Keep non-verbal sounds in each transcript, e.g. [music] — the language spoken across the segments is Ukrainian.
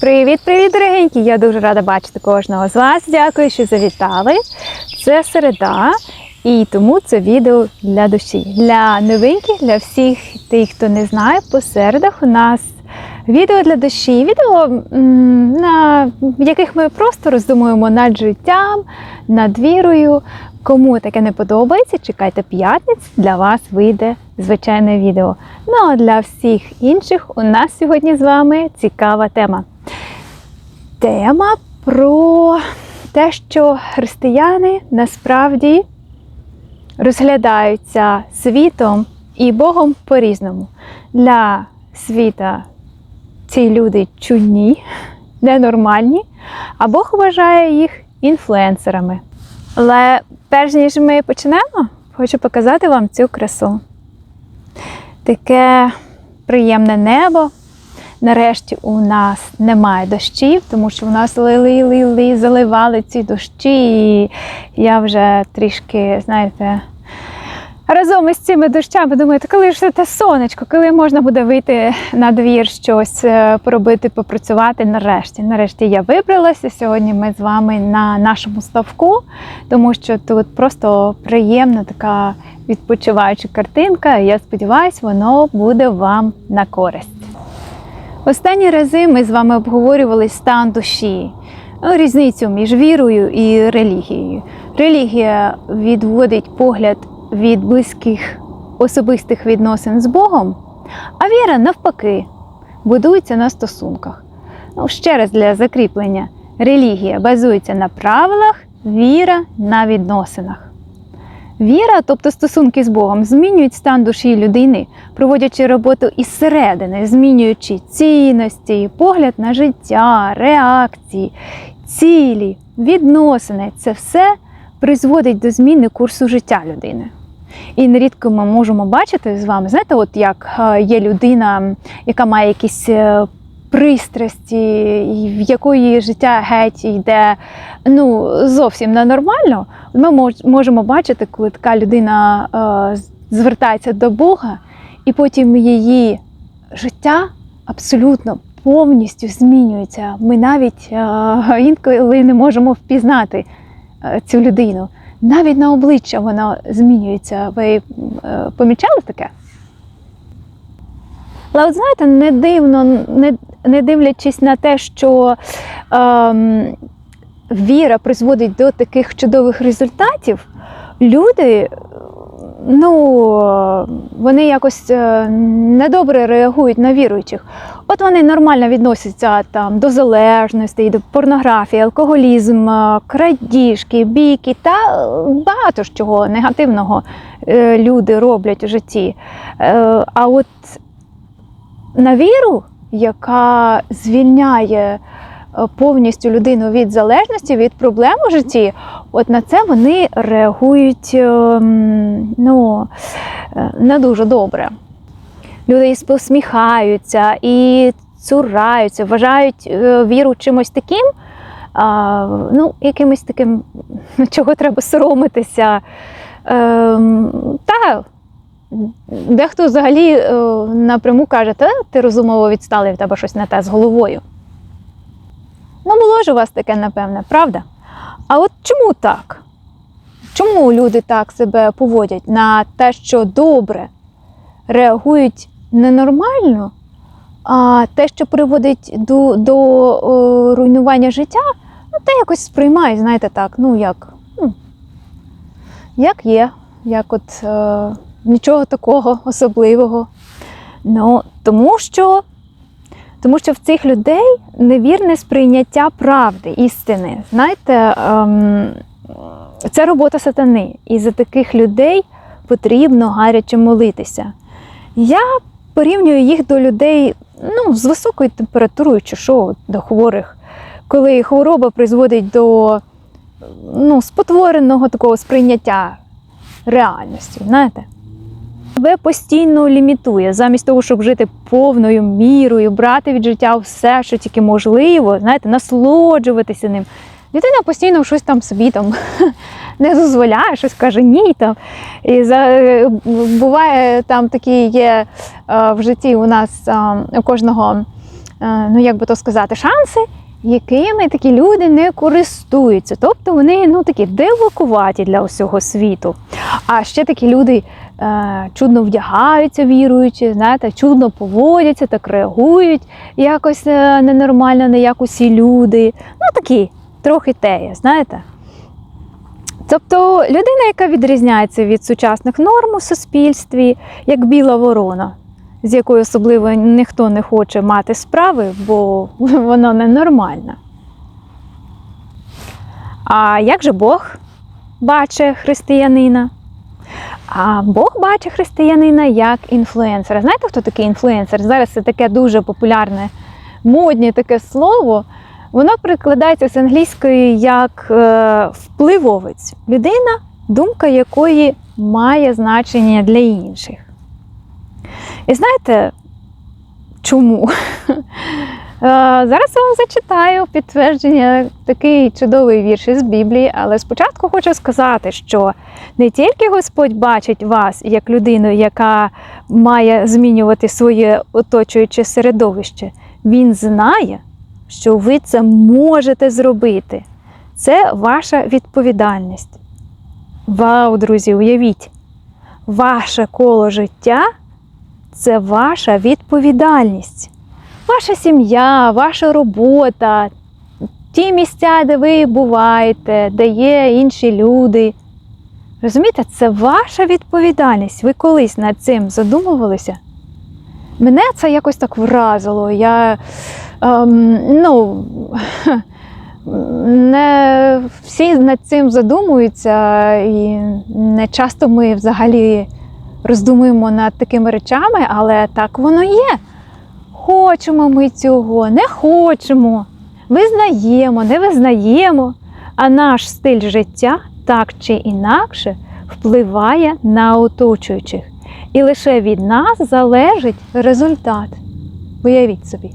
Привіт-привіт, дорогенькі! Я дуже рада бачити кожного з вас. Дякую, що завітали. Це середа, і тому це відео для душі. Для новинких, для всіх тих, хто не знає, по середах у нас відео для душі, відео, на яких ми просто роздумуємо над життям, над вірою. Кому таке не подобається, чекайте п'ятниць, для вас вийде звичайне відео. Ну а для всіх інших у нас сьогодні з вами цікава тема. Тема про те, що християни насправді розглядаються світом і Богом по-різному. Для світа ці люди чудні, ненормальні, а Бог вважає їх інфлюенсерами. Але перш ніж ми почнемо, хочу показати вам цю красу. Таке приємне небо. Нарешті у нас немає дощів, тому що у нас лили, лили, заливали ці дощі. І я вже трішки, знаєте, разом із цими дощами думаю, «Та коли ж це сонечко, коли можна буде вийти на двір щось е, поробити, попрацювати нарешті. Нарешті я вибралася. Сьогодні ми з вами на нашому ставку, тому що тут просто приємна така відпочиваюча картинка. І я сподіваюся, воно буде вам на користь. Останні рази ми з вами обговорювали стан душі, ну, різницю між вірою і релігією. Релігія відводить погляд від близьких особистих відносин з Богом, а віра, навпаки, будується на стосунках. Ну, ще раз для закріплення: релігія базується на правилах, віра на відносинах. Віра, тобто стосунки з Богом, змінюють стан душі людини, проводячи роботу із середини, змінюючи цінності, погляд на життя, реакції, цілі, відносини. Це все призводить до зміни курсу життя людини. І нерідко ми можемо бачити з вами, знаєте, от як е, є людина, яка має якісь е, пристрасті, в якої життя геть йде ну, зовсім ненормально, ми можемо бачити, коли така людина е, звертається до Бога, і потім її життя абсолютно повністю змінюється. Ми навіть е, інколи не можемо впізнати е, цю людину. Навіть на обличчя вона змінюється. Ви е, помічали таке? Але от знаєте, не дивно, не, не дивлячись на те, що ем, віра призводить до таких чудових результатів, люди, ну, вони якось е, недобре реагують на віруючих. От вони нормально відносяться там до залежностей, до порнографії, алкоголізм, е, крадіжки, бійки та багато ж чого негативного е, люди роблять у житті. А от на віру, яка звільняє е, повністю людину від залежності, від проблем у житті, от на це вони реагують ем, ну, е, не дуже добре. Люди і посміхаються і цураються, вважають е, віру чимось таким, ну, якимось таким, [laughs] чого треба соромитися. Ем, та, Дехто взагалі е, напряму каже, та ти розумово відсталий, в тебе щось не те з головою. Ну, було ж у вас таке, напевне, правда? А от чому так? Чому люди так себе поводять на те, що добре реагують ненормально, а те, що приводить до, до е, руйнування життя, ну, те якось сприймають, знаєте, так, ну як, ну, як є, як от. Е, нічого такого особливого. Ну, тому що, тому що в цих людей невірне сприйняття правди, істини. Знаєте, ем, це робота сатани. І за таких людей потрібно гаряче молитися. Я порівнюю їх до людей ну, з високою температурою чи що, до хворих, коли хвороба призводить до ну, спотвореного такого сприйняття реальності. знаєте. Тебе постійно лімітує, замість того, щоб жити повною мірою, брати від життя все, що тільки можливо, знаєте, насолоджуватися ним. Дитина постійно щось там собі там [laughs] не дозволяє, щось каже ні. Там. І за, е, буває там такі є е, в житті у нас е, у кожного ну як би то сказати, шанси, якими такі люди не користуються. Тобто вони ну, такі дивакуваті для усього світу. А ще такі люди чудно вдягаються, віруючи, знаєте, чудно поводяться, так реагують якось е, ненормально, не як усі люди. Ну такі, трохи теє, знаєте. Тобто людина, яка відрізняється від сучасних норм у суспільстві, як біла ворона, з якою особливо ніхто не хоче мати справи, бо [laughs] вона ненормальна. А як же Бог бачить християнина? А Бог бачить християнина як інфлюенсера. Знаєте, хто такий інфлюенсер? Зараз це таке дуже популярне, модне таке слово. Воно перекладається з англійської як е, впливовець. Людина, думка якої має значення для інших. І знаєте, чому? Е, Зараз я вам зачитаю підтвердження такий чудовий вірш із Біблії, але спочатку хочу сказати, що не тільки Господь бачить вас як людину, яка має змінювати своє оточуюче середовище, Він знає, що ви це можете зробити. Це ваша відповідальність. Вау, друзі, уявіть, ваше коло життя це ваша відповідальність. Ваша сім'я, ваша робота, ті місця, де ви буваєте, де є інші люди. Розумієте, це ваша відповідальність. Ви колись над цим задумувалися? Мене це якось так вразило. Я ем, ну, [laughs] не всі над цим задумуються, і не часто ми взагалі роздумуємо над такими речами, але так воно є. Хочемо ми цього, не хочемо, визнаємо, не визнаємо, а наш стиль життя так чи інакше впливає на оточуючих. І лише від нас залежить результат. Уявіть собі.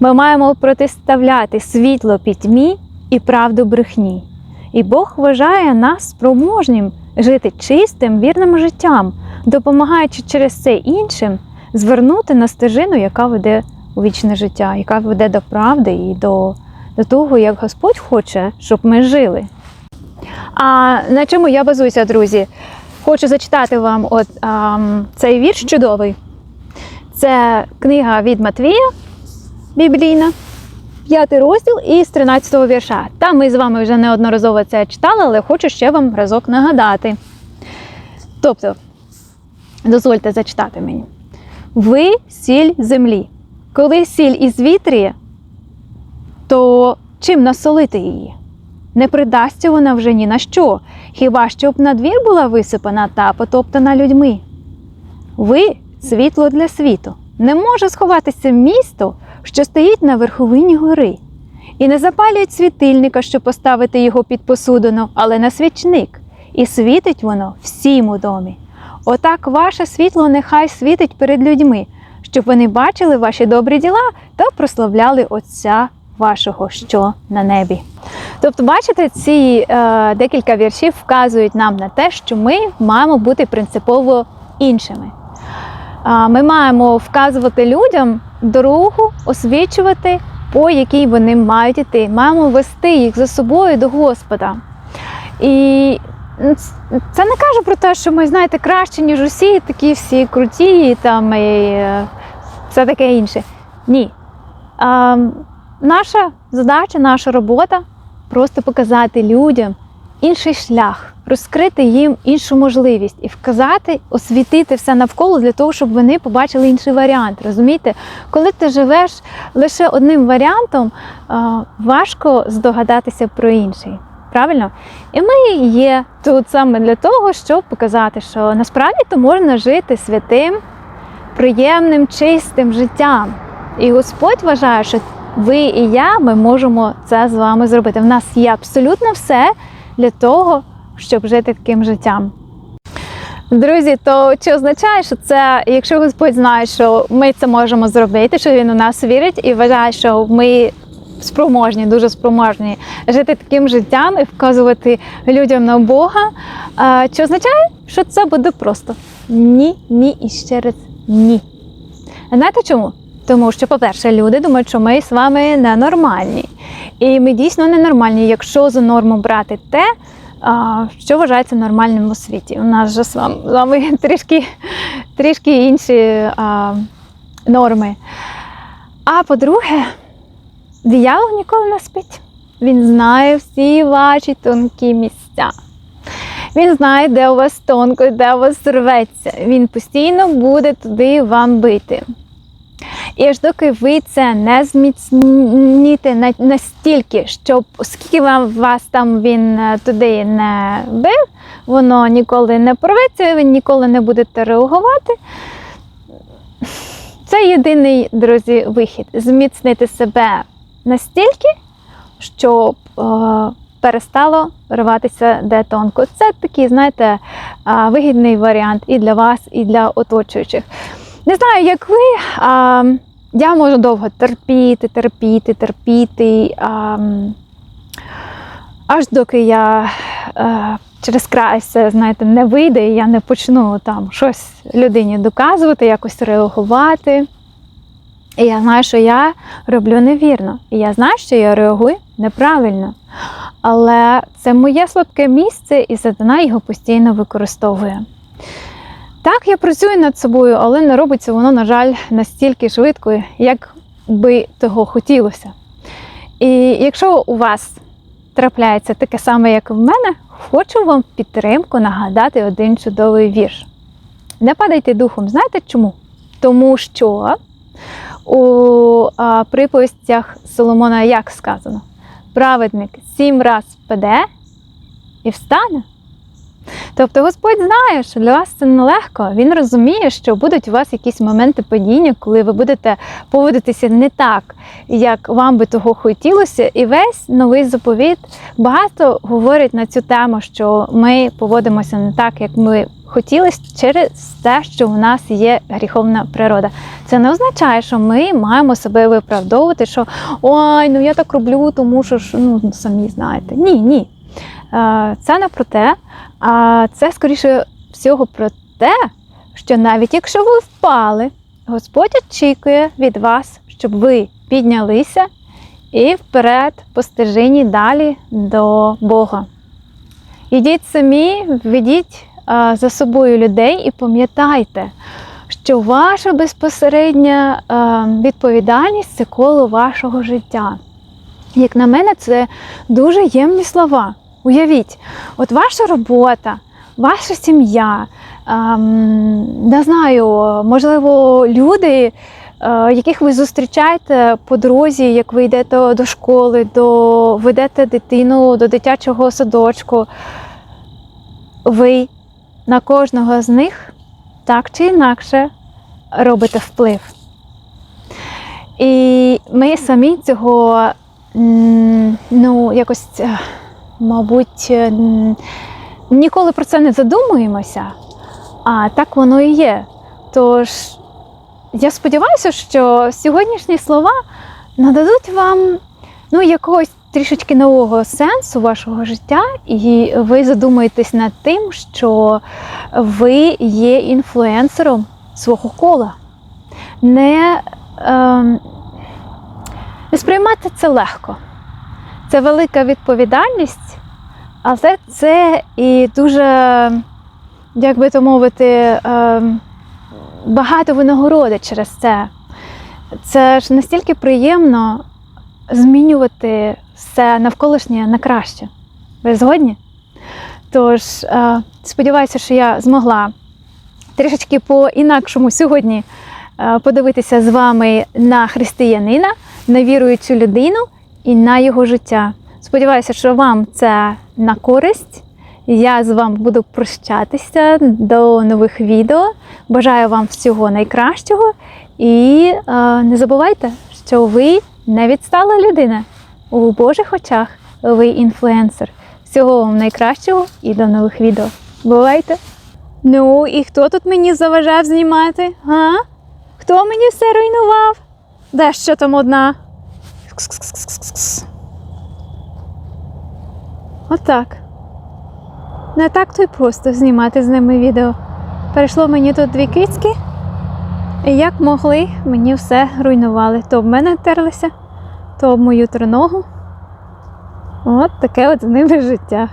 Ми маємо протиставляти світло пітьмі і правду брехні. І Бог вважає нас спроможнім жити чистим, вірним життям, допомагаючи через це іншим звернути на стежину, яка веде у вічне життя, яка веде до правди і до, до того, як Господь хоче, щоб ми жили. А на чому я базуюся, друзі? Хочу зачитати вам от, ам, цей вірш чудовий. Це книга від Матвія, біблійна, п'ятий розділ із 13-го вірша. Там ми з вами вже неодноразово це читали, але хочу ще вам разок нагадати. Тобто, дозвольте зачитати мені. Ви сіль землі. Коли сіль із вітріє, то чим насолити її? Не придасться вона вже ні на що, хіба щоб на двір була висипана та потоптана людьми. Ви світло для світу. Не може сховатися місто, що стоїть на верховині гори, і не запалюють світильника, щоб поставити його під посудину, але на свічник, і світить воно всім у домі. Отак ваше світло нехай світить перед людьми, щоб вони бачили ваші добрі діла та прославляли Отця вашого, що на небі. Тобто, бачите, ці е, декілька віршів вказують нам на те, що ми маємо бути принципово іншими. А, Ми маємо вказувати людям дорогу, освічувати, по якій вони мають іти. Маємо вести їх за собою до Господа. І це не каже про те, що ми, знаєте, краще, ніж усі, такі всі круті, і там і е, все таке інше. Ні. А, Наша задача, наша робота просто показати людям інший шлях, розкрити їм іншу можливість і вказати, освітити все навколо для того, щоб вони побачили інший варіант. Розумієте, коли ти живеш лише одним варіантом, важко здогадатися про інший. Правильно? І ми є тут саме для того, щоб показати, що насправді то можна жити святим, приємним, чистим життям. І Господь вважає, що ви і я ми можемо це з вами зробити. В нас є абсолютно все для того, щоб жити таким життям. Друзі, то чи означає, що це, якщо Господь знає, що ми це можемо зробити, що він у нас вірить і вважає, що ми спроможні, дуже спроможні жити таким життям і вказувати людям на Бога, чи означає, що це буде просто ні, ні і ще раз ні. Знаєте чому? Тому що, по-перше, люди думають, що ми з вами ненормальні. І ми дійсно ненормальні, якщо за норму брати те, що вважається нормальним у світі. У нас же з вами [laughs] трішки, трішки інші а, норми. А по-друге, диявол ніколи не спить. Він знає всі ваші тонкі місця. Він знає, де у вас тонко, де у вас рветься. Він постійно буде туди вам бити. І аж доки ви це не зміцніте настільки, щоб скільки вам вас там він е, туди не бив, воно ніколи не порветься, ви ніколи не будете реагувати. Це єдиний, друзі, вихід зміцнити себе настільки, щоб е, перестало рватися де тонко. Це такий, знаєте, е, вигідний варіант і для вас, і для оточуючих. Не знаю, як ви. А, я можу довго терпіти, терпіти, терпіти. А, аж доки я е, через край все, знаєте, не вийде, і я не почну там щось людині доказувати, якось реагувати. І я знаю, що я роблю невірно. І я знаю, що я реагую неправильно. Але це моє слабке місце, і сатана його постійно використовує. Так, я працюю над собою, але не робиться воно, на жаль, настільки швидко, як би того хотілося. І якщо у вас трапляється таке саме, як в мене, хочу вам в підтримку нагадати один чудовий вірш. Не падайте духом, знаєте чому? Тому що у а, приповістях Соломона як сказано, праведник сім раз впаде і встане. Тобто Господь знає, що для вас це нелегко. Він розуміє, що будуть у вас якісь моменти падіння, коли ви будете поводитися не так, як вам би того хотілося. І весь новий заповіт багато говорить на цю тему, що ми поводимося не так, як ми хотілося, через те, що у нас є гріховна природа. Це не означає, що ми маємо себе виправдовувати, що ой, ну я так роблю, тому що ну самі знаєте. Ні, ні. Це не про те, а це скоріше всього про те, що навіть якщо ви впали, Господь очікує від вас, щоб ви піднялися і вперед по далі до Бога. Ідіть самі, ведіть а, за собою людей і пам'ятайте, що ваша безпосередня відповідальність це коло вашого життя. Як на мене, це дуже ємні слова. Уявіть, от ваша робота, ваша сім'я, не знаю, можливо, люди, яких ви зустрічаєте по дорозі, як ви йдете до школи, до, ведете дитину до дитячого садочку. Ви на кожного з них так чи інакше робите вплив. І ми самі цього ну, якось, е, мабуть, е, ніколи про це не задумуємося, а так воно і є. Тож я сподіваюся, що сьогоднішні слова нададуть вам ну, якогось трішечки нового сенсу вашого життя, і ви задумаєтесь над тим, що ви є інфлюенсером свого кола. Не, ем, не сприймати це легко. Це велика відповідальність, але це і дуже, як би то мовити, ем, багато винагороди через це. Це ж настільки приємно змінювати все навколишнє на краще. Ви згодні? Тож, е, сподіваюся, що я змогла трішечки по-інакшому сьогодні е, подивитися з вами на християнина, на віруючу людину і на його життя. Сподіваюся, що вам це на користь. Я з вами буду прощатися до нових відео. Бажаю вам всього найкращого. І е, не забувайте, що ви не відстала людина. У Божих очах ви інфлюенсер. Всього вам найкращого і до нових відео. Бувайте! Ну, і хто тут мені заважав знімати? Га? Хто мені все руйнував? Де що там одна? Отак. Не так то й просто знімати з ними відео. Перейшло мені тут дві кицьки. І як могли, мені все руйнували. То в мене терлися, то об мою триногу. От таке от з ними життя.